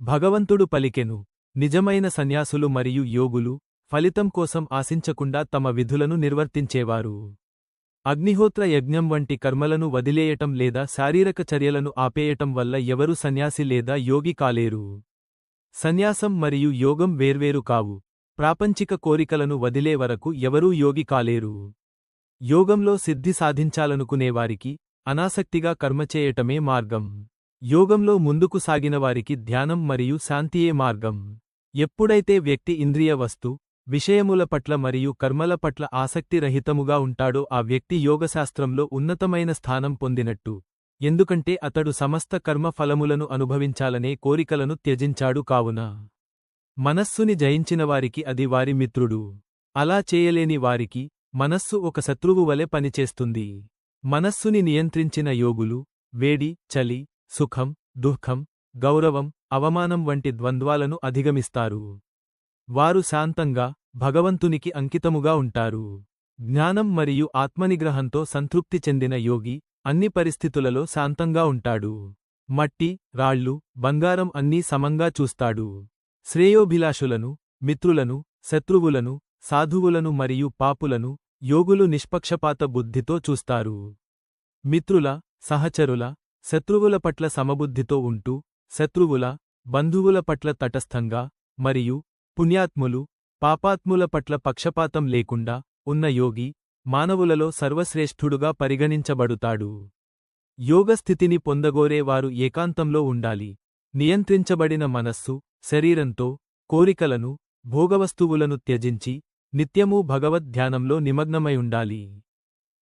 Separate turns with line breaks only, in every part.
భగవంతుడు పలికెను. నిజమైన సన్యాసులు మరియు యోగులు ఫలితం కోసం ఆశించకుండా తమ విధులను నిర్వర్తించేవారు. అగ్నిహోత్ర యజ్ఞం వంటి కర్మలను వదిలేయటం లేదా శారీరక చర్యలను ఆపేయటం వల్ల ఎవరు సన్యాసి లేదా యోగి కాలేరు. సన్యాసం మరియు యోగం వేర్వేరు కావు. ప్రాపంచిక కోరికలను వదిలే వరకు ఎవరూ యోగి కాలేరు. యోగంలో సిద్ధి సాధించాలనుకునేవారికి అనాసక్తిగా కర్మ చేయటమే మార్గం. యోగంలో ముందుకు సాగినవారికి ధ్యానం మరియు శాంతియే మార్గం. ఎప్పుడైతే వ్యక్తి ఇంద్రియ వస్తు విషయముల పట్ల మరియు కర్మల పట్ల ఆసక్తిరహితముగా ఉంటాడో ఆ వ్యక్తి యోగశాస్త్రంలో ఉన్నతమైన స్థానం పొందినట్టు. ఎందుకంటే అతడు సమస్త కర్మ ఫలములను అనుభవించాలనే కోరికలను త్యజించాడు కావున. మనస్సుని జయించినవారికి అది వారి మిత్రుడు. అలా చేయలేని వారికి మనస్సు ఒక శత్రువు వలె పనిచేస్తుంది. మనస్సుని నియంత్రించిన యోగులు వేడి చలి సుఖం దుఃఖం గౌరవం అవమానం వంటి ద్వంద్వాలను అధిగమిస్తారు. వారు శాంతంగా భగవంతునికి అంకితముగా ఉంటారు. జ్ఞానం మరియు ఆత్మనిగ్రహంతో సంతృప్తి చెందిన యోగి అన్ని పరిస్థితులలో శాంతంగా ఉంటాడు. మట్టి రాళ్ళు బంగారం అన్నీ సమంగా చూస్తాడు. శ్రేయోభిలాషులను మిత్రులను శత్రువులను సాధువులను మరియు పాపులను యోగులు నిష్పక్షపాత బుద్ధితో చూస్తారు. మిత్రుల సహచరుల శత్రువుల పట్ల సమబుద్ధితో ఉంటూ శత్రువుల బంధువుల పట్ల తటస్థంగా మరియు పుణ్యాత్ములు పాపాత్ముల పట్ల పక్షపాతం లేకుండా ఉన్న యోగి మానవులలో సర్వశ్రేష్ఠుడుగా పరిగణించబడుతాడు. యోగస్థితిని పొందగోరే వారు ఏకాంతంలో ఉండాలి. నియంత్రించబడిన మనస్సు శరీరంతో కోరికలను భోగవస్తువులను త్యజించి నిత్యమూ భగవద్ధ్యానంలో నిమగ్నమై ఉండాలి.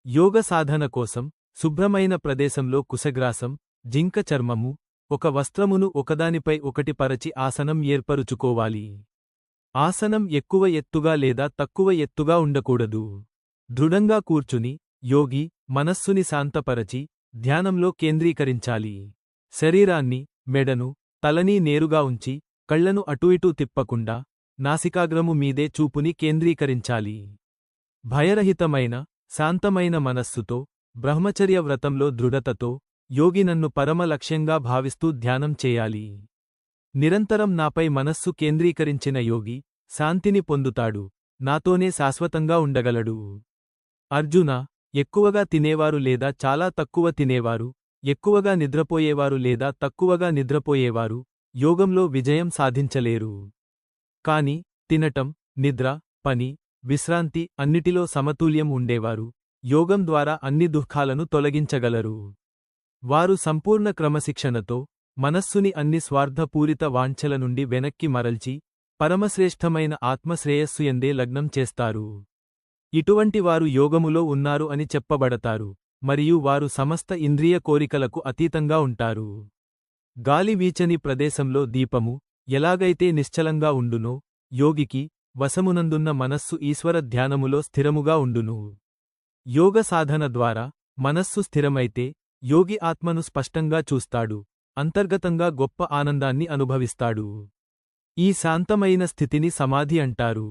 యోగ సాధన కోసం శుభ్రమైన ప్రదేశంలో కుశగ్రాసం జింక చర్మము ఒక వస్త్రమును ఒకదానిపై ఒకటి పరచి ఆసనం ఏర్పరుచుకోవాలి. ఆసనం ఎక్కువ ఎత్తుగా లేదా తక్కువ ఎత్తుగా ఉండకూడదు. దృఢంగా కూర్చుని యోగి మనస్సుని శాంతపరచి ధ్యానంలో కేంద్రీకరించాలి. శరీరాన్ని మెడను తలని నేరుగా ఉంచి కళ్ళను అటూ ఇటూ తిప్పకుండా నాసికాగ్రము మీదే చూపుని కేంద్రీకరించాలి. భయరహితమైన శాంతమైన మనస్సుతో బ్రహ్మచర్య వ్రతంలో దృఢతతో యోగి నన్ను పరమ లక్ష్యంగా భావిస్తూ ధ్యానం చేయాలి. నిరంతరం నాపై మనస్సు కేంద్రీకరించిన యోగి శాంతిని పొందుతాడు నాతోనే శాశ్వతంగా ఉండగలడు. అర్జున ఎక్కువగా తినేవారు లేదా చాలా తక్కువ తినేవారు ఎక్కువగా నిద్రపోయేవారు లేదా తక్కువగా నిద్రపోయేవారు యోగంలో విజయం సాధించలేరు. కాని తినటం నిద్ర పని విశ్రాంతి అన్నిటిలో సమతుల్యం ఉండేవారు యోగం ద్వారా అన్ని దుఃఖాలను తొలగించగలరు. వారు సంపూర్ణ క్రమశిక్షణతో మనస్సుని అన్ని స్వార్థపూరిత వాంఛల నుండి వెనక్కి మరల్చి పరమశ్రేష్ఠమైన ఆత్మశ్రేయస్సు ఎందే లగ్నం చేస్తారు. ఇటువంటి వారు యోగములో ఉన్నారు అని చెప్పబడతారు మరియు వారు సమస్త ఇంద్రియ కోరికలకు అతీతంగా ఉంటారు. గాలి వీచని ప్రదేశంలో దీపము ఎలాగైతే నిశ్చలంగా ఉండునో యోగికి వశమునందున్న మనస్సు ఈశ్వర ధ్యానములో స్థిరముగా ఉండును. యోగ సాధన ద్వారా మనస్సు స్థిరమైతే యోగి ఆత్మను స్పష్టంగా చూస్తాడు అంతర్గతంగా గొప్ప ఆనందాన్ని అనుభవిస్తాడు. ఈ శాంతమైన స్థితిని సమాధి అంటారు.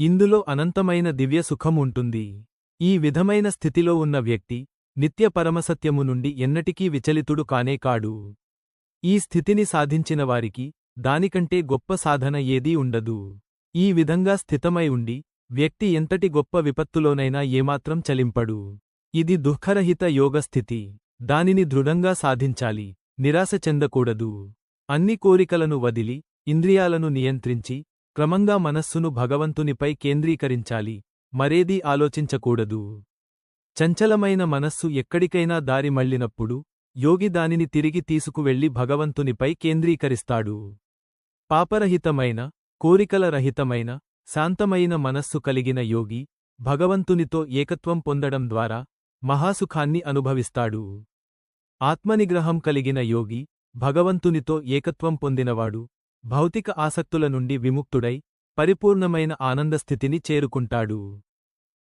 ఇందులో అనంతమైన దివ్య సుఖం ఉంటుంది. ఈ విధమైన స్థితిలో ఉన్న వ్యక్తి నిత్య పరమసత్యము నుండి ఎన్నటికీ విచలితుడు కానే కాడు. ఈ స్థితిని సాధించిన వారికి దానికంటే గొప్ప సాధన ఏదీ ఉండదు. ఈ విధంగా స్థితమై ఉండి వ్యక్తి ఎంతటి గొప్ప విపత్తులోనైనా ఏమాత్రం చలింపడు. ఇది దుఃఖరహిత యోగస్థితి దానిని దృఢంగా సాధించాలి. నిరాశ చెందకూడదు. అన్ని కోరికలను వదిలి ఇంద్రియాలను నియంత్రించి క్రమంగా మనస్సును భగవంతునిపై కేంద్రీకరించాలి. మరేదీ ఆలోచించకూడదు. చంచలమైన మనస్సు ఎక్కడికైనా దారి మళ్ళినప్పుడు యోగి దానిని తిరిగి తీసుకువెళ్ళి భగవంతునిపై కేంద్రీకరిస్తాడు. పాపరహితమైన కోరికల రహితమైన శాంతమైన మనస్సు కలిగిన యోగి భగవంతునితో ఏకత్వం పొందడం ద్వారా మహాసుఖాన్ని అనుభవిస్తాడు. ఆత్మనిగ్రహం కలిగిన యోగి భగవంతునితో ఏకత్వం పొందినవాడు భౌతిక ఆసక్తుల నుండి విముక్తుడై పరిపూర్ణమైన ఆనందస్థితిని చేరుకుంటాడు.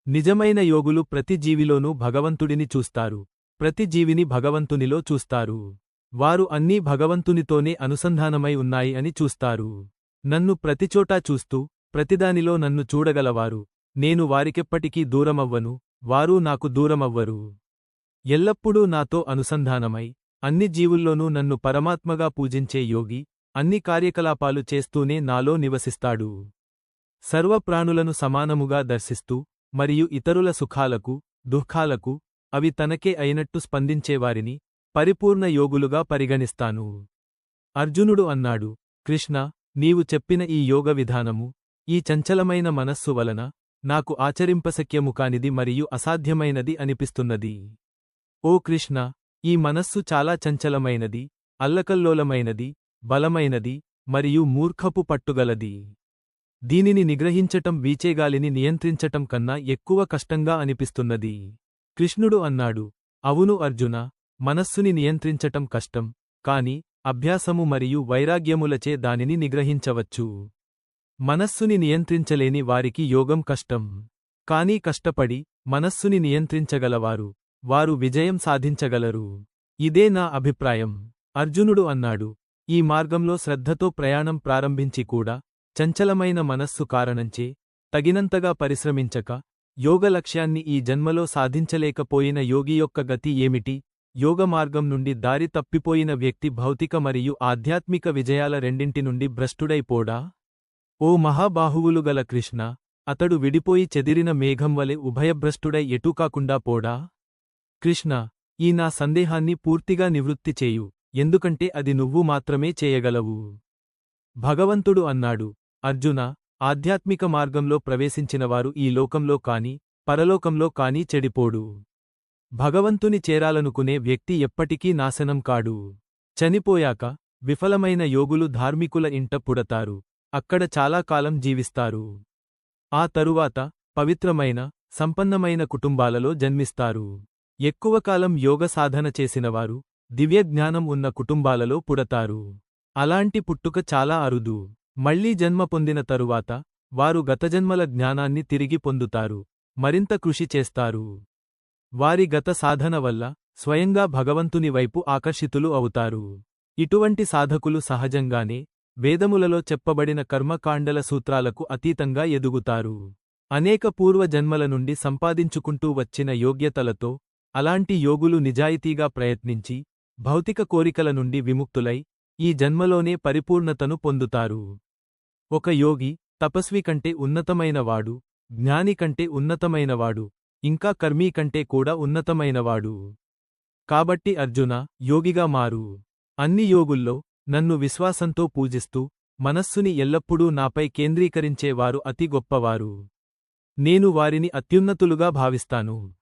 నిజమైన యోగులు ప్రతి జీవిలోనూ భగవంతుడిని చూస్తారు ప్రతి జీవిని భగవంతునిలో చూస్తారు. వారు అన్నీ భగవంతునితోనే అనుసంధానమై ఉన్నాయి అని చూస్తారు. నన్ను ప్రతిచోటా చూస్తూ ప్రతిదానిలో నన్ను చూడగలవారు. నేను వారికెప్పటికీ దూరమవ్వను. వారూ నాకు దూరమవ్వరు. ఎల్లప్పుడూ నాతో అనుసంధానమై అన్ని జీవుల్లోనూ నన్ను పరమాత్మగా పూజించే యోగి అన్ని కార్యకలాపాలు చేస్తూనే నాలో నివసిస్తాడు. సర్వప్రాణులను సమానముగా దర్శిస్తూ మరియు ఇతరుల సుఖాలకు దుఃఖాలకు అవి తనకే అయినట్టు స్పందించేవారిని పరిపూర్ణ యోగులుగా పరిగణిస్తాను. అర్జునుడు అన్నాడు కృష్ణ నీవు చెప్పిన ఈ యోగ విధానము ఈ చంచలమైన మనస్సు వలన నాకు ఆచరింపశక్యము కానిది మరియు అసాధ్యమైనది అనిపిస్తున్నది. ఓ కృష్ణ ఈ మనస్సు చాలా చంచలమైనది అల్లకల్లోలమైనది బలమైనది మరియు మూర్ఖపు పట్టుగలది. దీనిని నిగ్రహించటం వీచేగాలిని నియంత్రించటం కన్నా ఎక్కువ కష్టంగా అనిపిస్తున్నది. కృష్ణుడు అన్నాడు అవును అర్జున మనస్సుని నియంత్రించటం కష్టం కాని అభ్యాసము మరియు వైరాగ్యములచే దానిని నిగ్రహించవచ్చు. మనస్సుని నియంత్రించలేని వారికి యోగం కష్టం. కానీ కష్టపడి మనస్సుని నియంత్రించగలవారు. వారు విజయం సాధించగలరు. ఇదే నా అభిప్రాయం. అర్జునుడు అన్నాడు. ఈ మార్గంలో శ్రద్ధతో ప్రయాణం ప్రారంభించి కూడా చంచలమైన మనస్సు కారణంచే తగినంతగా పరిశ్రమించక యోగ లక్ష్యాన్ని ఈ జన్మలో సాధించలేకపోయిన యోగి యొక్క గతి ఏమిటి? యోగ మార్గం నుండి దారి తప్పిపోయిన వ్యక్తి భౌతిక మరియు ఆధ్యాత్మిక విజయాల రెండింటి నుండి భ్రష్టుడైపోడా? ఓ మహాబాహువులు గల కృష్ణ అతడు విడిపోయి చెదిరిన మేఘం వలె ఉభయభ్రష్టుడై ఎటూ కాకుండా పోడా? కృష్ణ ఈ నా సందేహాన్ని పూర్తిగా నివృత్తి చేయు ఎందుకంటే అది నువ్వు మాత్రమే చేయగలవు. భగవంతుడు అన్నాడు అర్జున ఆధ్యాత్మిక మార్గంలో ప్రవేశించినవారు ఈ లోకంలో కాని పరలోకంలో కాని చెడిపోడు. భగవంతుని చేరాలనుకునే వ్యక్తి ఎప్పటికీ నాశనం కాడు. చనిపోయాక విఫలమైన యోగులు ధార్మికుల ఇంట పుడతారు. అక్కడ చాలా కాలం జీవిస్తారు. ఆ తరువాత పవిత్రమైన సంపన్నమైన కుటుంబాలలో జన్మిస్తారు. ఎక్కువ కాలం యోగ సాధన చేసినవారు దివ్యజ్ఞానం ఉన్న కుటుంబాలలో పుడతారు. అలాంటి పుట్టుక చాలా అరుదు. మళ్ళీ జన్మ పొందిన తరువాత వారు గతజన్మల జ్ఞానాన్ని తిరిగి పొందుతారు మరింత కృషి చేస్తారు. వారి గత సాధన వల్ల స్వయంగా భగవంతుని వైపు ఆకర్షితులు అవుతారు. ఇటువంటి సాధకులు సహజంగానే వేదములలో చెప్పబడిన కర్మకాండల సూత్రాలకు అతీతంగా ఎదుగుతారు. అనేక పూర్వ జన్మల నుండి సంపాదించుకుంటూ వచ్చిన యోగ్యతలతో అలాంటి యోగులు నిజాయితీగా ప్రయత్నించి భౌతిక కోరికల నుండి విముక్తులై ఈ జన్మలోనే పరిపూర్ణతను పొందుతారు. ఒక యోగి తపస్వి కంటే ఉన్నతమైనవాడు జ్ఞాని కంటే ఉన్నతమైనవాడు ఇంకా కర్మీ కంటే కూడా ఉన్నతమైనవాడు. కాబట్టి అర్జున యోగిగా మారు. అన్ని యోగుల్లో నన్ను విశ్వాసంతో పూజిస్తూ మనస్సుని ఎల్లప్పుడూ నాపై కేంద్రీకరించేవారు అతి గొప్పవారు. నేను వారిని అత్యున్నతులుగా భావిస్తాను.